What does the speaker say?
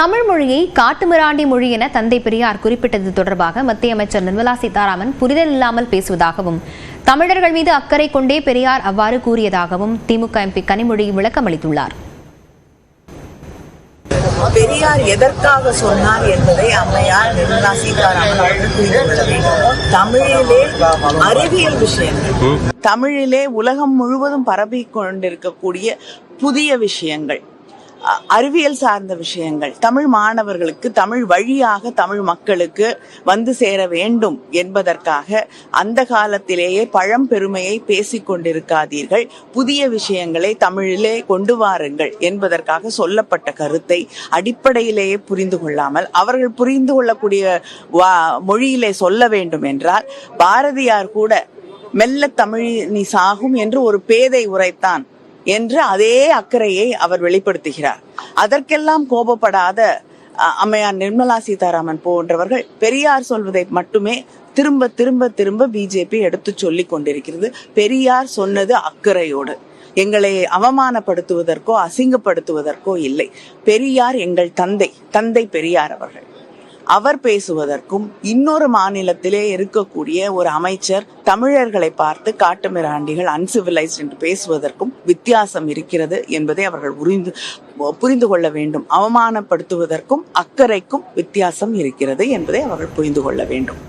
தமிழ் மொழியை காட்டுமிராண்டி மொழி என தந்தை பெரியார் குறிப்பிட்டது தொடர்பாக மத்திய அமைச்சர் நிர்மலா சீதாராமன் புரிதல் இல்லாமல் பேசுவதாகவும் தமிழர்கள் மீது அக்கறை கொண்டே பெரியார் அவ்வாறு கூறியதாகவும் திமுக எம்பி கனிமொழி விளக்கமளித்துள்ளார் பெரியார் எதற்காக சொன்னார் என்பதை அம்மையார் நிர்மலா சீதாராமன் அவர்கள் புரிந்து கொள்ள வேண்டும். தமிழிலே அறிவியல் விஷயங்கள் தமிழிலே உலகம் முழுவதும் பரவி கொண்டிருக்கக்கூடிய புதிய விஷயங்கள். அறிவியல் சார்ந்த விஷயங்கள் தமிழ் மாணவர்களுக்கு தமிழ் வழியாக தமிழ் மக்களுக்கு வந்து சேர வேண்டும் என்பதற்காக அந்த காலத்திலேயே பழம்பெருமையை பேசிக் கொண்டிருக்காதீர்கள். புதிய விஷயங்களை தமிழிலே கொண்டு வாருங்கள் என்பதற்காக சொல்லப்பட்ட கருத்தை அடிப்படையிலேயே புரிந்து கொள்ளாமல் அவர்கள் புரிந்து கொள்ளக்கூடிய வா- மொழியிலே சொல்ல வேண்டும் என்றால் பாரதியார் கூட மெல்ல தமிழ் நீ சாகும் என்று ஒரு பேதை உரைத்தான். என்று அதே அக்கறையை அவர் வெளிப்படுத்துகிறார். அதற்கெல்லாம் கோபப்படாத அம்மையார் நிர்மலா சீதாராமன் போன்றவர்கள் பெரியார் சொல்வதை மட்டுமே திரும்ப திரும்ப திரும்ப பிஜேபி எடுத்து சொல்லிக் கொண்டிருக்கிறது. பெரியார் சொன்னது அக்கறையோடு. எங்களை அவமானப்படுத்துவதற்கோ அசிங்கப்படுத்துவதற்கோ இல்லை. பெரியார் எங்கள் தந்தை தந்தை பெரியார் அவர்கள். அவர் பேசுவதற்கும் இன்னொரு மாநிலத்திலே இருக்கக்கூடிய ஒரு அமைச்சர் தமிழர்களை பார்த்து காட்டுமிராண்டிகள் அன்சிவிலைஸ்ட் என்று பேசுவதற்கும் வித்தியாசம் இருக்கிறது என்பதை அவர்கள் புரிந்து புரிந்து கொள்ள வேண்டும். அவமானப்படுத்துவதற்கும் அக்கறைக்கும் வித்தியாசம் இருக்கிறது என்பதை அவர்கள் புரிந்து கொள்ள வேண்டும்.